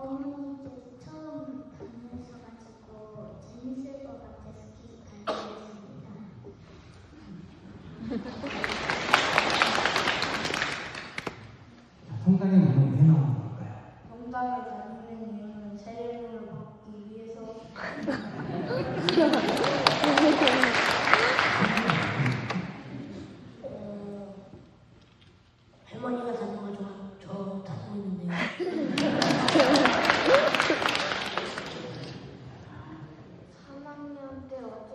어머니도 처음 방문하셔가지고 재밌을 것 같아서 계속 다녀오겠습니다. 성당에 가면 왜 나오는 걸까요? 성당에 가는 이유는 세례를 받기 위해서 어, 할머니가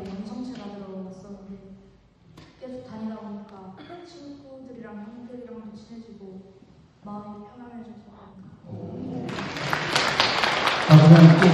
4학년 때 영성체가 들어왔었는데 계속 다니다 보니까 친구들이랑 형들이랑도 친해지고 마음이 편안해져서 그런가. 자, 그다음 또